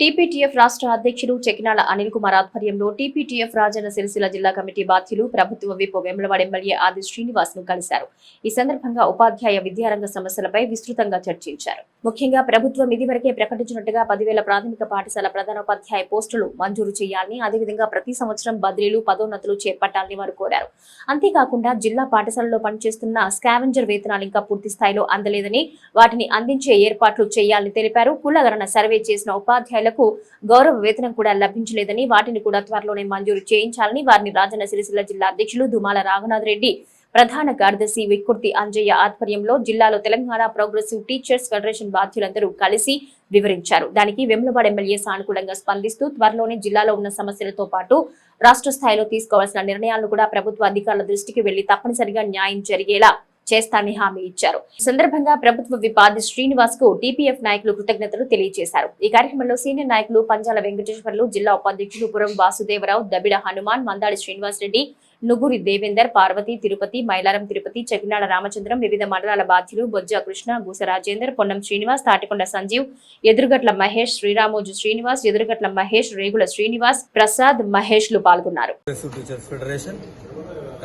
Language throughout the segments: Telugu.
టీపీటీఎఫ్ రాష్ట్ర అధ్యక్షులు చెకినాల అనిల్ కుమార్ ఆధ్వర్యంలో టీపీటీఎఫ్ రాజన్న సిరిసిల్ల జిల్లా కమిటీ బాధ్యులు ప్రభుత్వ విప్ వెమ్లవాడ ఎమ్మెల్యే ఆది శ్రీనివాస్ను కలిశారు. ఈ సందర్భంగా ఉపాధ్యాయ విద్యారంగ సమస్యలపై విస్తృతంగా చర్చించారు. ముఖ్యంగా ప్రభుత్వం ఇదివరకే ప్రకటించినట్టుగా పదివేల ప్రాథమిక పాఠశాల ప్రధానోపాధ్యాయ పోస్టులు మంజూరు చేయాలని అదేవిధంగా ప్రతి సంవత్సరం బదిలీలు పదోన్నతులు చేపట్టాలని వారు కోరారు. అంతేకాకుండా జిల్లా పాఠశాలలో పనిచేస్తున్న స్కావెంజర్ వేతనాలు ఇంకా పూర్తి స్థాయిలో అందలేదని వాటిని అందించే ఏర్పాట్లు చేయాలని తెలిపారు. కులగణన సర్వే చేసిన ఉపాధ్యాయులకు గౌరవ వేతనం కూడా లభించలేదని వాటిని కూడా త్వరలోనే మంజూరు చేయించాలని వారిని రాజన్న సిరిసిల్ల జిల్లా అధ్యక్షులు దుమాల రాఘనాథ్ రెడ్డి ప్రధాన కార్యదర్శి వికృతి అంజయ్య ఆధ్వర్యంలో జిల్లాలో తెలంగాణ ప్రోగ్రెసివ్ టీచర్స్ ఫెడరేషన్ బాధ్యులందరూ కలిసి వివరించారు. దానికి వెమ్లవాడ ఎమ్మెల్యే సానుకూలంగా స్పందిస్తూ త్వరలోనే జిల్లాలో ఉన్న సమస్యలతో పాటు రాష్ట్ర స్థాయిలో తీసుకోవాల్సిన నిర్ణయాలను కూడా ప్రభుత్వ అధికారుల దృష్టికి వెళ్ళి తప్పనిసరిగా న్యాయం జరిగేలా చేస్తానని హామీ ఇచ్చారు. ఈ సందర్భంగా ప్రభుత్వ విపాది శ్రీనివాస్కు టీపీఎఫ్ నాయకులు కృతజ్ఞతలు తెలియజేశారు. ఈ కార్యక్రమంలో సీనియర్ నాయకులు పంజాల వెంకటేశ్వర్లు జిల్లా ఉపాధ్యక్షులు పురం వాసుదేవరావు దబిడ హనుమాన్ మందాడి శ్రీనివాస్ రెడ్డి నుగురి దేవేందర్ పార్వతి తిరుపతి మైలారం తిరుపతి చెకినాడ రామచంద్రం వివిధ మండలాల బాధ్యులు బొజ్జ కృష్ణ గూస రాజేందర్ పొన్నం శ్రీనివాస్ తాటికొండ సంజీవ్ ఎదురుగట్ల మహేష్ శ్రీరామోజు శ్రీనివాస్ ఎదురుగట్ల మహేష్ రేగుల శ్రీనివాస్ ప్రసాద్ మహేష్లు పాల్గొన్నారు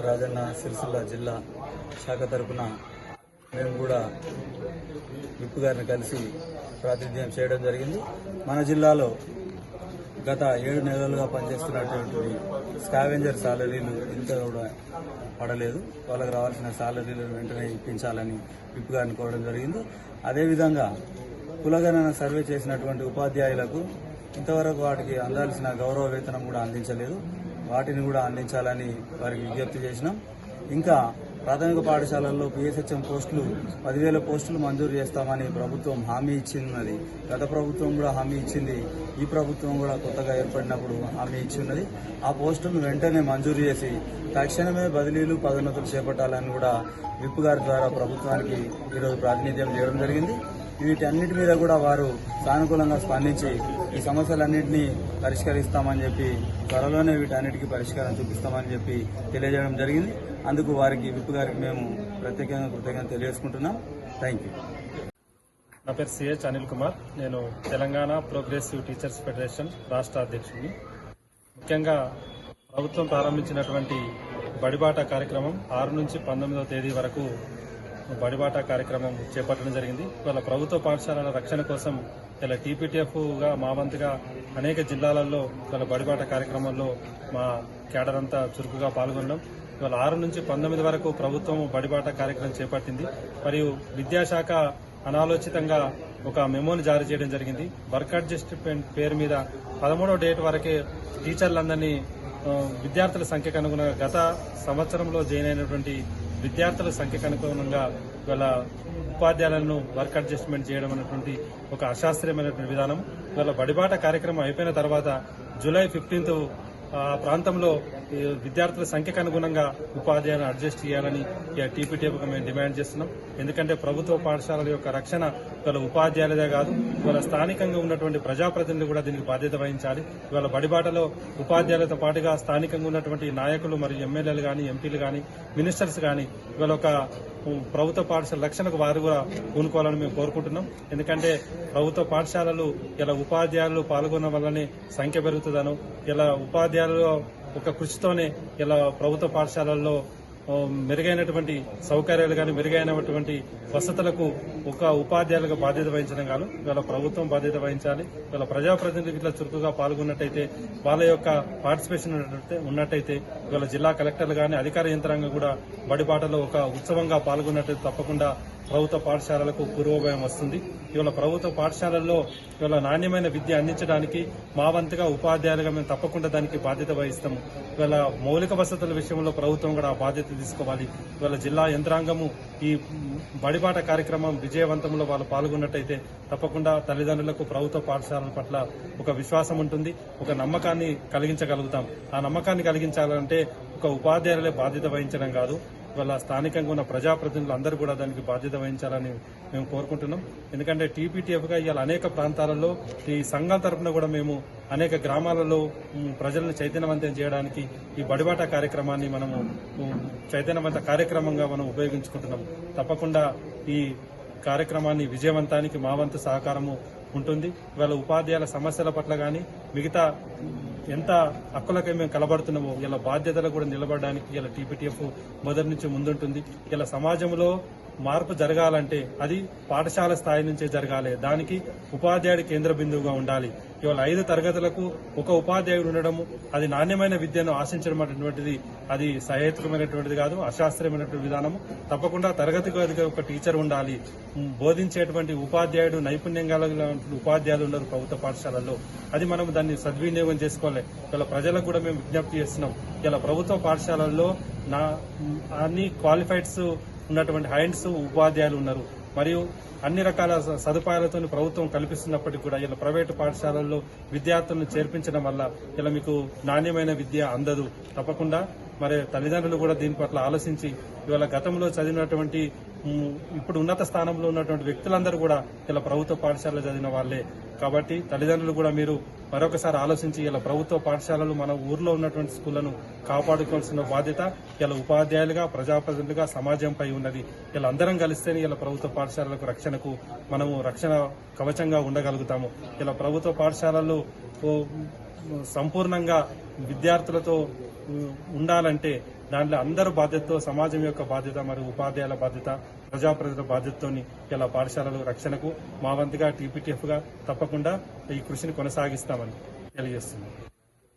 రాజన్న సిరిసిల్ల జిల్లా శాఖ తరఫున మేము కూడా విప్పు గారిని కలిసి ప్రాతినిధ్యం చేయడం జరిగింది. మన జిల్లాలో గత ఏడు నెలలుగా పనిచేస్తున్నటువంటి స్కావెంజర్ సాలరీలు ఇంత కూడా పడలేదు. వాళ్ళకి రావాల్సిన సాలరీలు వెంటనే ఇప్పించాలని విప్పు గారిని కోరడం జరిగింది. అదేవిధంగా కులగణన సర్వే చేసినటువంటి ఉపాధ్యాయులకు ఇంతవరకు వాటికి అందాల్సిన గౌరవ వేతనం కూడా అందించలేదు. వాటిని కూడా అందించాలని వారికి విజ్ఞప్తి చేసినాం. ఇంకా ప్రాథమిక పాఠశాలల్లో పిఎస్హెచ్ఎం పోస్టులు పదివేల పోస్టులు మంజూరు చేస్తామని ప్రభుత్వం హామీ ఇచ్చిన్నది. గత ప్రభుత్వం కూడా హామీ ఇచ్చింది. ఈ ప్రభుత్వం కూడా కొత్తగా ఏర్పడినప్పుడు హామీ ఇచ్చిన్నది. ఆ పోస్టులను వెంటనే మంజూరు చేసి తక్షణమే బదిలీలు పదోన్నతులు చేపట్టాలని కూడా విప్ గారి ద్వారా ప్రభుత్వానికి ఈరోజు ప్రాతినిధ్యం చేయడం జరిగింది. వీటన్నిటి మీద కూడా వారు సానుకూలంగా స్పందించి ఈ సమస్యలన్నింటినీ పరిష్కరిస్తామని చెప్పి త్వరలోనే వీటన్నిటికీ పరిష్కారం చూపిస్తామని చెప్పి తెలియజేయడం జరిగింది. అందుకు వారికి విప్ గారికి మేము ప్రత్యేకంగా కృతజ్ఞత తెలియజేసుకుంటున్నాం. థ్యాంక్ యూ నా పేరు సిహెచ్ అనిల్ కుమార్. నేను తెలంగాణ ప్రోగ్రెసివ్ టీచర్స్ ఫెడరేషన్ రాష్ట్ర అధ్యక్షుడిని. ముఖ్యంగా ప్రభుత్వం ప్రారంభించినటువంటి బడిబాట కార్యక్రమం ఆరు నుంచి పంతొమ్మిదవ తేదీ వరకు బడిబాట కార్యక్రమం చేపట్టడం జరిగింది. ఇవాళ ప్రభుత్వ పాఠశాలల రక్షణ కోసం ఇలా టీపీటీఎఫ్గా మా వంతుగా అనేక జిల్లాలలో ఇవాళ బడిబాట కార్యక్రమంలో మా కేడర్ అంతా చురుకుగా పాల్గొనడం. ఇవాళ ఆరు నుంచి పంతొమ్మిది వరకు ప్రభుత్వం బడిబాట కార్యక్రమం చేపట్టింది. మరియు విద్యాశాఖ అనాలోచితంగా ఒక మెమోని జారీ చేయడం జరిగింది. వర్క్ అడ్జస్ట్మెంట్ పేరు మీద పదమూడవ డేట్ వరకే టీచర్లందరినీ విద్యార్థుల సంఖ్యకు అనుగుణంగా గత సంవత్సరంలో జాయిన్ అయినటువంటి విద్యార్థుల సంఖ్యకు అనుగుణంగా ఇవాళ ఉపాధ్యాయులను వర్క్ అడ్జస్ట్మెంట్ చేయడం అనేటువంటి ఒక అశాస్త్రీయమైనటువంటి విధానం. ఇవాళ బడిబాట కార్యక్రమం అయిపోయిన తర్వాత జూలై ఫిఫ్టీన్త్ ఆ ప్రాంతంలో విద్యార్థుల సంఖ్యకు అనుగుణంగా ఉపాధ్యాయులను అడ్జస్ట్ చేయాలని టీపీటీఎఫ్గా మేము డిమాండ్ చేస్తున్నాం. ఎందుకంటే ప్రభుత్వ పాఠశాలల యొక్క రక్షణ ఇవాళ ఉపాధ్యాయులదే కాదు ఇవాళ స్థానికంగా ఉన్నటువంటి ప్రజాప్రతినిధులు కూడా దీనికి బాధ్యత వహించాలి. ఇవాళ బడిబాటలో ఉపాధ్యాయులతో పాటుగా స్థానికంగా ఉన్నటువంటి నాయకులు మరియు ఎమ్మెల్యేలు కానీ ఎంపీలు కానీ మినిస్టర్స్ కానీ ఇవాళ ఒక ప్రభుత్వ పాఠశాల రక్షణకు వారు కూడా పూనుకోవాలని మేము కోరుకుంటున్నాం. ఎందుకంటే ప్రభుత్వ పాఠశాలలు ఇలా ఉపాధ్యాయులు పాల్గొనడం వల్లనే సంఖ్య పెరుగుతుందను ఇలా ఉపాధ్యాయులు ఒక కృషితోనే ఇలా ప్రభుత్వ పాఠశాలల్లో మెరుగైనటువంటి సౌకర్యాలు కానీ మెరుగైనటువంటి వసతులకు ఒక ఉపాధ్యాయులకు బాధ్యత వహించడం కాదు ఇవాళ ప్రభుత్వం బాధ్యత వహించాలి. ఇవాళ ప్రజాప్రతినిధులు ఇట్లా చురుకుగా పాల్గొన్నట్టయితే వాళ్ళ యొక్క పార్టిసిపేషన్ ఉన్నట్టయితే- ఉన్నట్టయితే ఇవాళ జిల్లా కలెక్టర్లు కానీ అధికార యంత్రాంగం కూడా బడిపాటలో ఒక ఉత్సవంగా పాల్గొన్నట్టు తప్పకుండా ప్రభుత్వ పాఠశాలలకు పూర్వభయం వస్తుంది. ఇవాళ ప్రభుత్వ పాఠశాలల్లో ఇవాళ నాణ్యమైన విద్య అందించడానికి మా వంతుగా ఉపాధ్యాయులుగా మేము తప్పకుండా దానికి బాధ్యత వహిస్తాము. ఇవాళ మౌలిక వసతుల విషయంలో ప్రభుత్వం కూడా ఆ బాధ్యత తీసుకోవాలి. ఇవాళ జిల్లా యంత్రాంగము ఈ బడిబాట కార్యక్రమం విజయవంతంలో వాళ్ళు పాల్గొన్నట్టయితే తప్పకుండా తల్లిదండ్రులకు ప్రభుత్వ పాఠశాలల పట్ల ఒక విశ్వాసం ఉంటుంది. ఒక నమ్మకాన్ని కలిగించగలుగుతాం. ఆ నమ్మకాన్ని కలిగించాలంటే ఒక ఉపాధ్యాయులే బాధ్యత వహించడం కాదు. ఇవాళ స్థానికంగా ఉన్న ప్రజాప్రతినిధులు అందరూ కూడా దానికి బాధ్యత వహించాలని మేము కోరుకుంటున్నాం. ఎందుకంటే టీపీటీఎఫ్గా ఇవాళ అనేక ప్రాంతాలలో ఈ సంఘాల తరపున కూడా మేము అనేక గ్రామాలలో ప్రజలను చైతన్యవంతం చేయడానికి ఈ బడిబాట కార్యక్రమాన్ని మనము చైతన్యవంత కార్యక్రమంగా మనం ఉపయోగించుకుంటున్నాం. తప్పకుండా ఈ కార్యక్రమాన్ని విజయవంతానికి మా వంతు సహకారము ఉంటుంది. ఇవాళ ఉపాధ్యాయుల సమస్యల పట్ల కానీ మిగతా ఎంత హక్కులకై మేము కలబడుతున్నామో ఇలా బాధ్యతలు కూడా నిలబడడానికి ఇలా టీపీటీఎఫ్ మొదటి నుంచి ముందుంటుంది. ఇలా సమాజంలో మార్పు జరగాలంటే అది పాఠశాల స్థాయి నుంచే జరగాలి. దానికి ఉపాధ్యాయుడు కేంద్ర బిందువుగా ఉండాలి. ఇవాళ ఐదు తరగతులకు ఒక ఉపాధ్యాయుడు ఉండడము అది నాణ్యమైన విద్యను ఆశించడం అనేటువంటిది అది సహేతుకమైనటువంటిది కాదు అశాస్త్రీయమైనటువంటి విధానము తప్పకుండా తరగతి గదిగా ఒక టీచర్ ఉండాలి. బోధించేటువంటి ఉపాధ్యాయుడు నైపుణ్యం కలిగిన ఉపాధ్యాయులు ఉన్నారు ప్రభుత్వ పాఠశాలల్లో. అది మనం దాన్ని సద్వినియోగం చేసుకోవాలి. ఇలా ప్రజలకు కూడా మేము విజ్ఞప్తి చేస్తున్నాం. ఇలా ప్రభుత్వ పాఠశాలల్లో నా అన్ని క్వాలిఫైడ్స్ ఉన్నటువంటి హైండ్స్ ఉపాధ్యాయులు ఉన్నారు. మరియు అన్ని రకాల స- సదుపాయాలతో ప్రభుత్వం కల్పిస్తున్నప్పటికీ కూడా ఇలా ప్రైవేటు పాఠశాలల్లో విద్యార్థులను చేర్పించడం వల్ల ఇలా మీకు నాణ్యమైన విద్య అందదు. తప్పకుండా మరి తల్లిదండ్రులు కూడా దీని పట్ల ఆలోచించి ఇవాళ గతంలో చదివినటువంటి ఇప్పుడు ఉన్నత స్థానంలో ఉన్నటువంటి వ్యక్తులందరూ కూడా ఇలా ప్రభుత్వ పాఠశాలలో చదివిన వాళ్ళే. కాబట్టి తల్లిదండ్రులు కూడా మీరు మరొకసారి ఆలోచించి ఇలా ప్రభుత్వ పాఠశాలలు మన ఊర్లో ఉన్నటువంటి స్కూళ్ళను కాపాడుకోవాల్సిన బాధ్యత ఇలా ఉపాధ్యాయులుగా ప్రజాప్రతినిధులుగా సమాజంపై ఉన్నది. ఇలా అందరం కలిస్తేనే ఇలా ప్రభుత్వ పాఠశాలలకు రక్షణకు మనము రక్షణ కవచంగా ఉండగలుగుతాము. ఇలా ప్రభుత్వ పాఠశాలలు సంపూర్ణంగా విద్యార్థులతో ఉండాలంటే దాంట్లో అందరూ బాధ్యతతో సమాజం యొక్క బాధ్యత మరియు ఉపాధ్యాయుల బాధ్యత ప్రజాప్రతినిధుల బాధ్యతతోని ఇలా పాఠశాలలు రక్షణకు మా వంతుగా టీపీటీఎఫ్గా తప్పకుండా ఈ కృషిని కొనసాగిస్తామని తెలియజేస్తున్నాం.